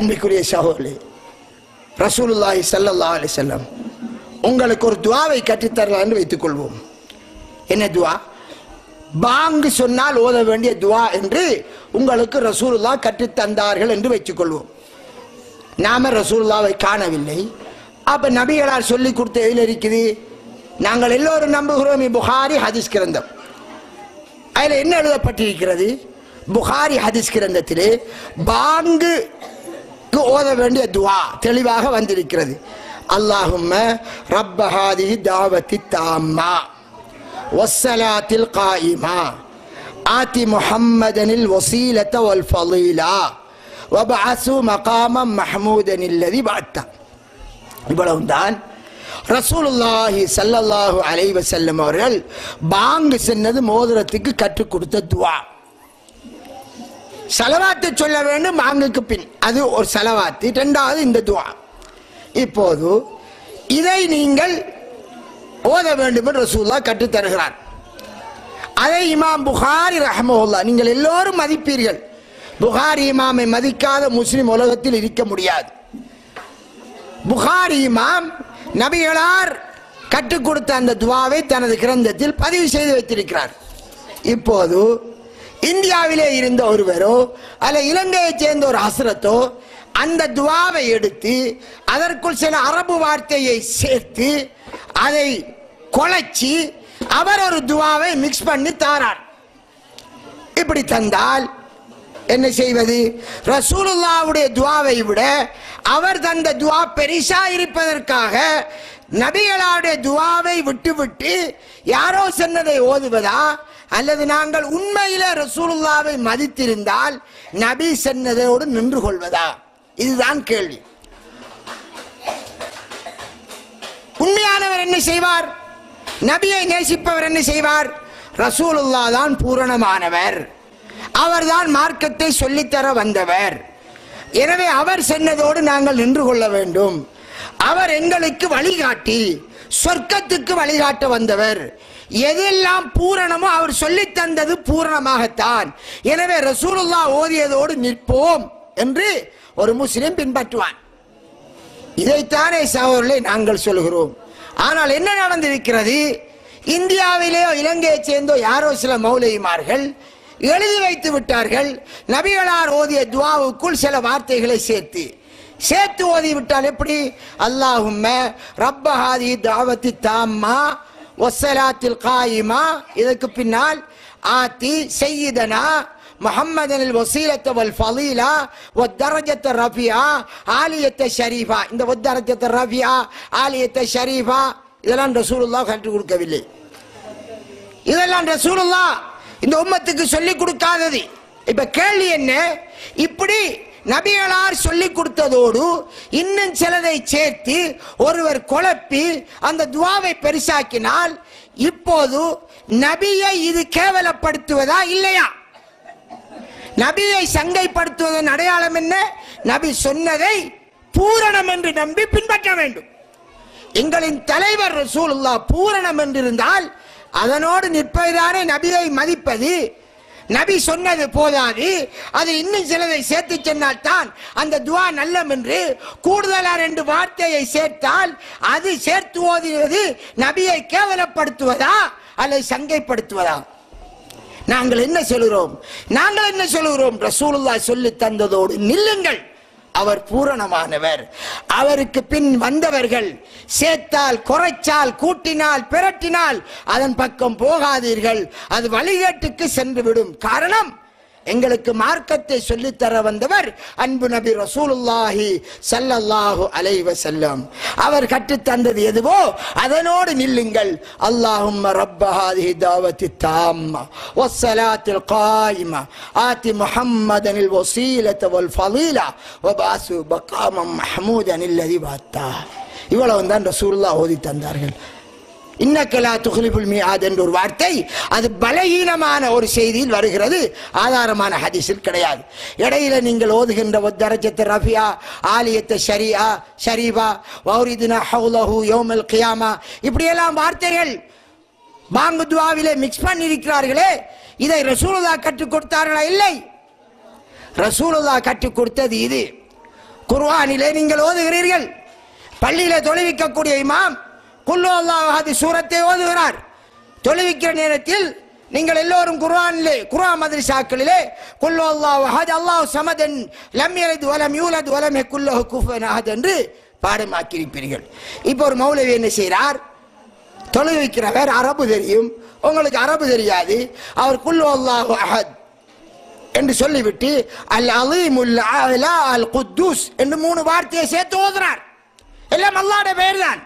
அன்பிக்குரிய சகோதரி ரசூலுல்லாஹி சல்லல்லா அலி செல்லம் உங்களுக்கு ஒரு துவாவை கற்றுத்தரலாம் என்று வைத்துக் கொள்வோம் என்ன துவா? பாங்கு சொன்னால் ஓத வேண்டிய துவா என்று உங்களுக்கு ரசூலுல்லா கற்றுத் தந்தார்கள் என்று வைத்துக் கொள்வோம் நாம ரசூலுல்லாவை காணவில்லை. அப்ப நபிகளார் சொல்லி கொடுத்த எதில் இருக்குது? நாங்கள் எல்லோரும் நம்புகிறோம் புகாரி ஹதீஸ் கிரந்தம். அதில் என்ன எழுதப்பட்டிருக்கிறது? புகாரி ஹதீஸ் கிரந்தத்திலே பாங்கு ஓத வேண்டிய துவா தெளிவாக வந்திருக்கிறது. அல்லாஹும் ரப்ப தாவத்தி தாம்மா. வஸ்ஸலாத்தில் காயிமா. ஆதி முஹம்மதனில் வசீலத்த வல் ஃபலீலா. வபாசு மகாமம் மஹமூதன் இல்லதி இவ்வளவு இவ்வளவுதான் ரசூலுல்லாஹி சல்லல்லாஹு அலைவசல்லம் அவர்கள் பாங்கு சென்னது மோதிரத்துக்கு கற்றுக் கொடுத்த துவா. சலவாத்தை சொல்ல வேண்டும் மாங்குக்கு பின். அது ஒரு சலவாத்து. இரண்டாவது இந்த துவா. இப்போது இதை நீங்கள் ஓத வேண்டும் என்று ரசூல்லா கற்றுத் தருகிறார். அதை இமாம் புகாரி ரஹமவுல்லா நீங்கள் எல்லோரும் மதிப்பீர்கள். புகாரி இமாமை மதிக்காத முஸ்லிம் உலகத்தில் இருக்க முடியாது. புகாரி இமாம் நபிகளார் கற்றுக் கொடுத்த அந்த துவாவை தனது கிரந்தத்தில் பதிவு செய்து வைத்திருக்கிறார். இப்போது இந்தியாவிலே இருந்த ஒருவரோ அல்ல இலங்கையைச் சேர்ந்த ஒரு அசுரத்தோ அந்த துவாவை எடுத்து அதற்குள் சில அரபு வார்த்தையை சேர்த்து அதை குலைச்சி அவர் ஒரு துவாவை மிக்ஸ் பண்ணி தாரார். இப்படி தந்தால் என்ன செய்வது? ரசூலுல்லாவுடைய துவாவை விட அவர் தந்த துவா பெரிசா இருப்பதற்காக நபிகளாவுடைய துவாவை விட்டுவிட்டு யாரோ சொன்னதை ஓதுவதா? அல்லது நாங்கள் உண்மையில ரசூலுல்லாவை மதித்திருந்தால் நபி சென்னதோடு நின்று கொள்வதா? இதுதான் கேள்வி. உண்மையானவர் என்ன செய்வார்? நபியை நேசிப்பவர் என்ன செய்வார்? ரசூலுல்லா தான் பூரணமானவர். அவர்தான் மார்க்கத்தை சொல்லித்தர வந்தவர். எனவே அவர் சென்னதோடு நாங்கள் நின்று கொள்ள வேண்டும். அவர் எங்களுக்கு வழிகாட்டி சொர்க்கத்துக்கு வழிகாட்ட வந்தவர். எதெல்லாம் பூரணமோ அவர் சொல்லி தந்தது பூரணமாகத்தான். எனவே ரசூலுல்லா ஓதியதோடு நிற்போம் என்று ஒரு முஸ்லிம் பின்பற்றுவான். இதைத்தானே சகோதரர்களை நாங்கள் சொல்கிறோம். ஆனால் என்ன நடந்திருக்கிறது? இந்தியாவிலேயோ இலங்கையைச் சேர்ந்தோ யாரோ சில மௌலிமார்கள் எழுதி வைத்து விட்டார்கள். நபிகளார் ஓதிய துவாவுக்குள் சில வார்த்தைகளை சேர்த்து. சேர்த்து ஓதி விட்டால் எப்படி? அல்லாஹும்ம ரப்பஹாதி தாவத்தி தாம்மா ஒசலாத்தில் காயிமா இதற்கு பின்னால் ஆத்தி செய்யிதனா محمد الوسيلة والفضيلة والدرجة الرفيعة عالية الشريفة இந்த والدرجة الرفيعة عالية الشريفة இதெல்லாம் ரசூலுல்லாஹ் கற்றுக் கொடுக்கவில்லை இதெல்லாம் ரசூலுல்லா இந்த உம்மத்துக்கு சொல்லிக் கொடுக்காதது இப்ப கேள்வி என்ன இப்படி நபிகளார் சொல்லிக் கொடுத்ததோடு இன்னும் சிலதை சேர்த்து ஒருவர் குழப்பி அந்த துவாவை பெருசாக்கினால் இப்போது நபியை இது கேவலப்படுத்துவதா இல்லையா? நபியை சங்கைப்படுத்துவதன் அடையாளம் என்ன? நபி சொன்னதை பூரணம் என்று நம்பி பின்பற்ற வேண்டும். எங்களின் தலைவர் ரசூலுல்லா பூரணம் என்றிருந்தால் அதனோடு நிற்பதுதானே நபியை மதிப்பது நபி சொன்னது போதாது. அது இன்னும் சிலதை சேர்த்து சொன்னால் தான் அந்த துவா நல்லம் என்று கூடுதலா ரெண்டு வார்த்தையை சேர்த்தால் அது சேர்த்து ஓதுவது நபியை கேவலப்படுத்துவதா அல்லது சங்கைப்படுத்துவதா? நாங்கள் என்ன சொல்கிறோம்? நாங்கள் என்ன சொல்கிறோம்? ரசூலுல்லா சொல்லி தந்ததோடு நில்லுங்கள். அவர் பூரணமானவர். அவருக்கு பின் வந்தவர்கள் சேர்த்தால் குறைச்சால் கூட்டினால் பிரட்டினால் அதன் பக்கம் போகாதீர்கள். அது வழிகேட்டுக்கு சென்றுவிடும். காரணம் எங்களுக்கு மார்க்கத்தை சொல்லித்தர வந்தவர் அன்பு நபி ரசூலுல்லாஹி சல்லல்லாஹு அலைவ செல்லம் அவர் கற்றுத்தந்தது எதுவோ அதனோடு நில்லுங்கள். அல்லாஹும் ரப்பஹாதி தாவத்தி தாம்மா வஸ்ஸலாத்தில் காயிமா. ஆதி முஹம்மதனில் வசீலத வல் ஃபலீலா வபாசு பகாமம் மஹமூதனில் அதிபாத்தா இவ்வளவு தான் ரசூல்லா ஓதி தந்தார்கள். இன்னக்கலா துஹ்லிபுல் மியாத் என்ற ஒரு வார்த்தை அது பலகீனமான ஒரு செய்தியில் வருகிறது. ஆதாரமான ஹதீஸில் கிடையாது. இடையில நீங்கள் ஓதுகின்ற ஒத்தரஜத்தை ரஃபியா ஆலியத்தை ஷரியா ஷரீபா வௌரிதினா ஹவுலஹு யோமல் கியாமா இப்படியெல்லாம் வார்த்தைகள் பாங்கு துவாவிலே மிக்ஸ் பண்ணியிருக்கிறார்களே இதை ரசூலுதா கற்றுக் கொடுத்தார்களா? இல்லை. ரசூலுதா கற்றுக் கொடுத்தது இது. குர்வானிலே நீங்கள் ஓதுகிறீர்கள். பள்ளியில தொழுவிக்கக்கூடிய இமாம் குல்லு அல்லாஹாதி சூரத்தை ஓதுகிறார். தொழுவிக்கிற நேரத்தில் நீங்கள் எல்லோரும் குர்ஆனிலே குர்ஆன் மதரசாக்களிலே குல்லு அல்லாஹ் அஹத் அல்லாஹ் சமதன் லம் யலித் வலம் யூலத் வலம் யகுல்லஹு குஃபுவன் அஹத் என்று பாடமாக்கியிருப்பீர்கள். இப்போ ஒரு மௌலவி என்ன செய்கிறார்? தொழுகை வைக்கிறவர் அரபு தெரியும். உங்களுக்கு அரபு தெரியாது. அவர் குல்லு அல்லாஹு அஹத் என்று சொல்லிவிட்டு அல் அலீமுல் அலா அல் குத்தூஸ் என்று மூணு வார்த்தையை சேர்த்து ஓதுறார். எல்லாம் அல்லாட பெயர் தான்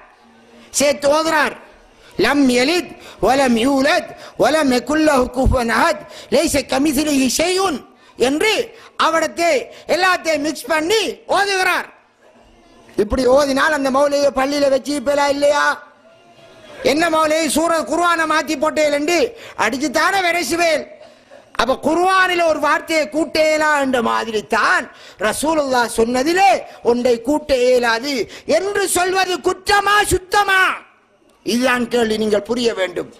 சேர்த்து ஓதுறார் லம் எலித் வலம் யூலத் வலம் எக்குல்லஹு குஃபுவன் அஹத் லைஸ கமிஸ்லிஹி ஷைஉன் என்று அவடத்தை எல்லாத்தையும் மிக்ஸ் பண்ணி ஓதுகிறார். இப்படி ஓதினால் அந்த மௌலையை பள்ளியில் வச்சு இப்பலா இல்லையா? என்ன மௌலையை சூர குர்ஆனை மாத்தி போட்டேன் அடிச்சு தானே விரைசுவேல். அப்ப குர்வானில ஒரு வார்த்தையை கூட்ட இயலா என்ற மாதிரி தான் ரசூலுல்லா சொன்னதிலே ஒன்றை கூட்ட இயலாது என்று சொல்வது குற்றமா சுத்தமா? இதுதான் கேள்வி நீங்கள் புரிய வேண்டும்.